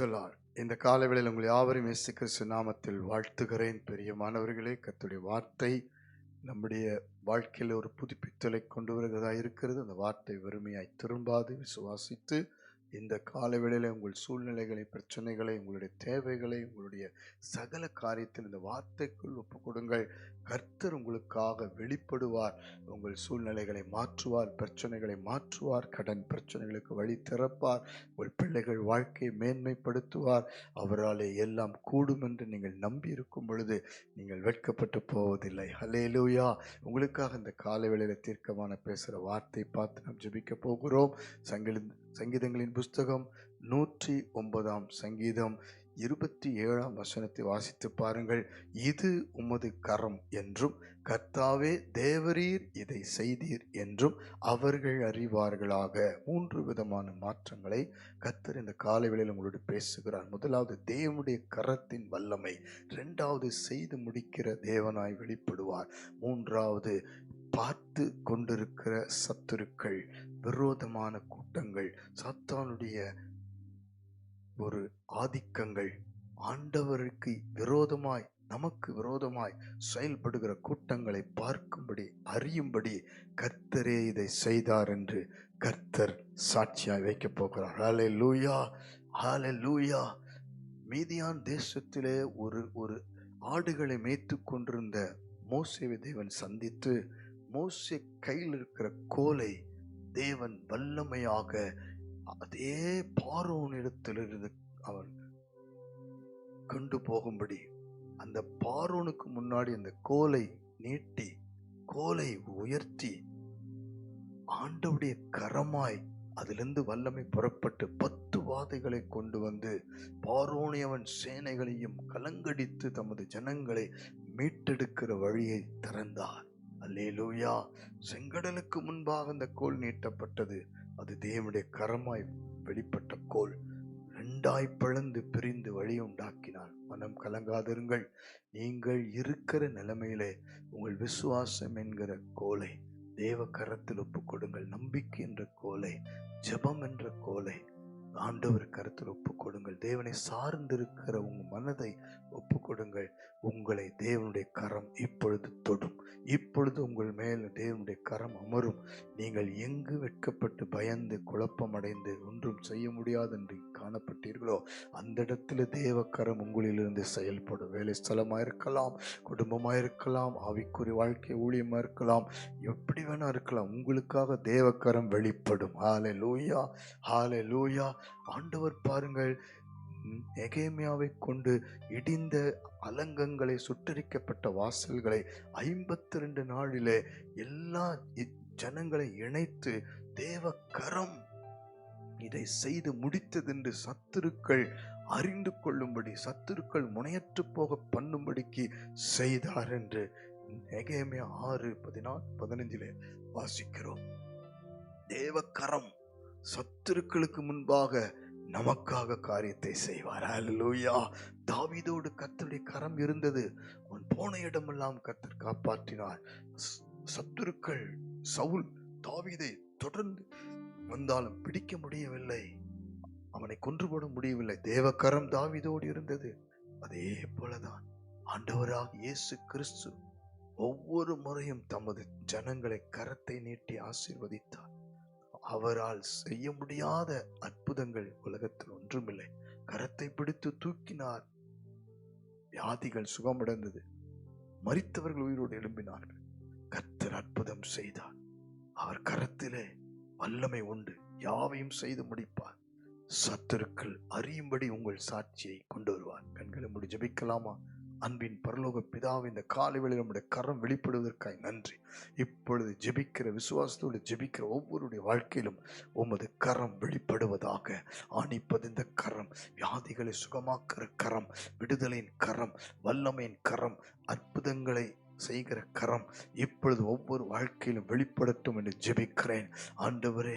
பிரைசலால் இந்த காலவேளையில் உங்கள் யாவரும் இயேசு கிறிஸ்து நாமத்தில் வாழ்த்துகிறேன். பெரியமானவர்களே கத்துடைய வார்த்தை நம்முடைய வாழ்க்கையில் ஒரு புதுப்பித்தலை கொண்டு வருகிறதா இருக்கிறது. அந்த வார்த்தை வறுமையாய் திரும்பாது விசுவாசித்து இந்த காலவேளையில் உங்கள் சூழ்நிலைகளை பிரச்சனைகளை உங்களுடைய தேவைகளை உங்களுடைய சகல காரியத்தில் இந்த வார்த்தைக்குள் ஒப்பு கொடுங்கள் கர்த்தர் உங்களுக்காக வெளிப்படுவார். உங்கள் சூழ்நிலைகளை மாற்றுவார் பிரச்சனைகளை மாற்றுவார். கடன் பிரச்சனைகளுக்கு வழி திறப்பார். உங்கள் பிள்ளைகள் வாழ்க்கையை மேன்மைப்படுத்துவார். அவராலே எல்லாம் கூடும் என்று நீங்கள் நம்பி இருக்கும் பொழுது நீங்கள் வெட்கப்பட்டு போவதில்லை. ஹலேலூயா உங்களுக்காக இந்த காலவேளையில் தீர்க்கமான பேசுகிற வார்த்தை பார்த்து நாம் ஜபிக்க போகிறோம். சங்கீத சங்கீதங்களின் புஸ்தகம் நூற்றி ஒன்பதாம் சங்கீதம் இருபத்தி ஏழாம் வசனத்தை வாசித்து பாருங்கள். இது உமது கரம் என்றும் கர்த்தாவே தேவரீர் இதை செய்தீர் என்றும் அவர்கள் அறிவார்களாக. மூன்று விதமான மாற்றங்களை கர்த்தர் இந்த காலவேளையில் உங்களோடு பேசுகிறார். முதலாவது தேவனுடைய கரத்தின் வல்லமை. இரண்டாவது செய்து முடிக்கிற தேவனாய் வெளிப்படுவார். மூன்றாவது பார்த்து கொண்டிருக்கிற சத்துருக்கள் விரோதமான கூட்டங்கள் சாத்தானுடைய ஒரு ஆதிக்கங்கள் ஆண்டவருக்கு விரோதமாய் நமக்கு விரோதமாய் செயல்படுகிற கூட்டங்களை பார்க்கும்படி அறியும்படி கர்த்தரே இதை செய்தார் என்று கர்த்தர் சாட்சியாய் வைக்கப் போகிறார். ஹாலே லூயா ஹாலே லூயா மீதியான் தேசத்திலே ஒரு ஒரு ஆடுகளை மேய்த்து கொண்டிருந்த மோசேவை தேவன் சந்தித்து மோசே கையில் இருக்கிற கோலை தேவன் வல்லமையாக அதே பார்வோனிடத்திலிருந்து அவன் கொண்டு போகும்படி அந்த பார்வோனுக்கு முன்னாடி அந்த கோலை நீட்டி கோலை உயர்த்தி ஆண்டவுடைய கரமாய் அதிலிருந்து வல்லமை புறப்பட்டு பத்து வாதைகளை கொண்டு வந்து பாரோனியவன் சேனைகளையும் கலங்கடித்து தமது ஜனங்களை மீட்டெடுக்கிற வழியை திறந்தார். அல்லேலூயா. செங்கடலுக்கு முன்பாக அந்த கோல் நீட்டப்பட்டது. அது தேவனுடைய கரமாய் வெளிப்பட்ட கோல். ரெண்டாய் பிளந்து பிரிந்து வழி உண்டாக்கினார். மனம் கலங்காதிருங்கள். நீங்கள் இருக்கிற நிலைமையிலே உங்கள் விசுவாசம் என்கிற கோலை தேவ கரத்தில் ஒப்பு கொடுங்கள் நம்பிக்கை என்ற கோலை ஜெபம் என்ற கோலை ஆண்டவர் கருத்தில் ஒப்பு கொடுங்கள் தேவனை சார்ந்திருக்கிற உங்கள் மனதை ஒப்பு கொடுங்கள் உங்களை தேவனுடைய கரம் இப்பொழுது தொடும். இப்பொழுது உங்கள் மேல் தேவனுடைய கரம் அமரும். நீங்கள் எங்கு வெட்கப்பட்டு பயந்து குழப்பமடைந்து ஒன்றும் செய்ய முடியாது என்று காணப்பட்டீர்களோ அந்த இடத்துல தேவ கரம் உங்களிலிருந்து செயல்படும். வேலை ஸ்தலமாக இருக்கலாம் குடும்பமாக இருக்கலாம் ஆவிக்குறி வாழ்க்கை ஊழியமாக இருக்கலாம் எப்படி வேணா இருக்கலாம். உங்களுக்காக தேவக்கரம் வெளிப்படும். ஹாலே லூயா ஹாலே லூயா ஆண்டவர் பாருங்கள் நெகேமியாவை கொண்டு இடிந்த அலங்கங்களை சுட்டரிக்கப்பட்ட வாசல்களை ஐம்பத்தி ரெண்டு நாளிலே எல்லா ஜனங்களை இணைத்து தேவ கரம் இதை செய்து முடித்ததென்று சத்துருக்கள் அறிந்து கொள்ளும்படி சத்துருக்கள் முனையற்று போக பண்ணும்படிக்கு செய்தார் என்று நெகேமியா ஆறு பதினாலு பதினஞ்சிலே வாசிக்கிறோம். தேவக்கரம் கரம் சத்துருக்களுக்கு முன்பாக நமக்காக காரியத்தை செய்வார். லூயா தாவிதோடு கத்தருடைய கரம் இருந்தது. அவன் போன இடமெல்லாம் கத்தர் காப்பாற்றினார். சத்துருக்கள் சவுல் தாவிதை தொடர்ந்து வந்தாலும் பிடிக்க முடியவில்லை. அவனை கொன்று போட முடியவில்லை. தேவக்கரம் தாவிதோடு இருந்தது. அதே போலதான் ஆண்டவராக இயேசு கிறிஸ்து ஒவ்வொரு முறையும் தமது ஜனங்களை கரத்தை நீட்டி ஆசீர்வதித்தார். அவரால் செய்ய முடியாத அற்புதங்கள் உலகத்தில் ஒன்றுமில்லை. கரத்தை பிடித்து தூக்கினார். வியாதிகள் சுகமடைந்தது. மறித்தவர்கள் உயிரோடு எழும்பினார்கள். கர்த்தர் அற்புதம் செய்தார். அவர் கரத்திலே வல்லமை உண்டு. யாவையும் செய்து முடிப்பார். சத்துருக்கள் அறியும்படி உங்கள் சாட்சியை கொண்டு வருவார். கண்களை முடி ஜபிக்கலாமா? அன்பின் பரலோக பிதாவை இந்த காலை நம்முடைய கரம் வெளிப்படுவதற்காய் நன்றி. இப்பொழுது ஜெபிக்கிற விசுவாசத்தோடு ஜெபிக்கிற ஒவ்வொருடைய வாழ்க்கையிலும் உமது கரம் வெளிப்படுவதாக ஆணிப்பது இந்த கரம். வியாதிகளை சுகமாக்குற கரம் விடுதலையின் கரம் வல்லமையின் கரம் அற்புதங்களை செய்கிற கரம் இப்பொழுது ஒவ்வொரு வாழ்க்கையிலும் வெளிப்படட்டும் என்று ஜெபிக்கிறேன். ஆண்டவரே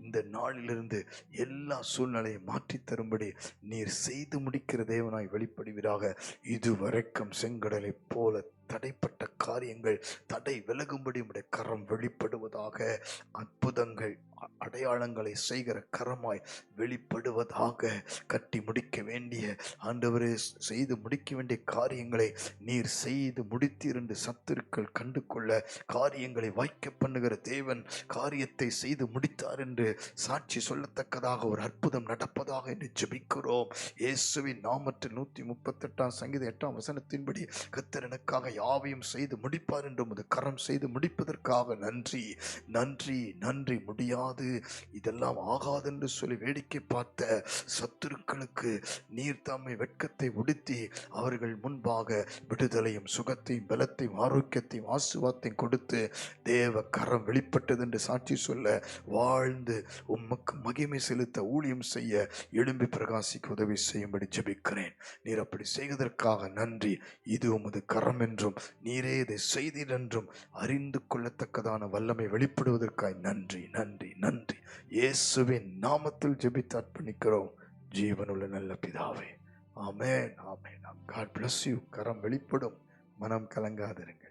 இந்த நாளிலிருந்து எல்லா சூழ்நிலையை மாற்றித் தரும்படி நீர் செய்து முடிக்கிற தேவனாய் வெளிப்படுவீராக. இதுவரைக்கும் செங்கடலைப் போல தடைப்பட்ட காரியங்கள் தடை விலகும்படி உடைய கரம் வெளிப்படுவதாக அற்புதங்கள் அடையாளங்களை செய்கிற கரமாய் வெளிப்படுவதாக கட்டி முடிக்க வேண்டிய ஆண்டவரே செய்து முடிக்க வேண்டிய காரியங்களை நீர் செய்து முடித்தீர் என்று சத்துருக்கள் கண்டு கொள்ள காரியங்களை வாய்க்க பண்ணுகிற தேவன் காரியத்தை செய்து முடித்தார் என்று சாட்சி சொல்லத்தக்கதாக ஒரு அற்புதம் நடப்பதாக என்று ஜெபிக்கிறோம். இயேசுவின் நாமத்தில் நூற்றி முப்பத்தெட்டாம் சங்கீத எட்டாம் வசனத்தின்படி கத்தர் எனக்காக யாவையும் செய்து முடிப்பார் என்று உமது கரம் செய்து முடிப்பதற்காக நன்றி நன்றி நன்றி முடியாது. இதெல்லாம் ஆகாதென்று சொல்லி வேடிக்கை பார்த்த சத்துருக்களுக்கு நீர் தாமை வெட்கத்தை உடுத்தி அவர்கள் முன்பாக விடுதலையும் சுகத்தையும் பலத்தையும் ஆரோக்கியத்தையும் ஆசுவாத்தையும் கொடுத்து தேவ கரம் வெளிப்பட்டது என்று சாட்சி சொல்ல வாழ்ந்து உமக்கு மகிமை செலுத்த ஊழியம் செய்ய எழும்பி பிரகாசிக்கு உதவி செய்யும்படி ஜெபிக்கிறேன். நீர் அப்படி செய்வதற்காக நன்றி. இது உமது கரம் என்றும் நீரே இதை செய்தீர் என்றும் அறிந்து கொள்ளத்தக்கதான வல்லமை வெளிப்படுவதற்காய் நன்றி நன்றி நன்றி. இயேசுவின் நாமத்தில் ஜெபித்து அர்ப்பணிக்கிறோம். ஜீவனுள்ள நல்ல பிதாவே. Amen amen God bless you கரம் வெளிப்படும். மனம் கலங்காதிருங்க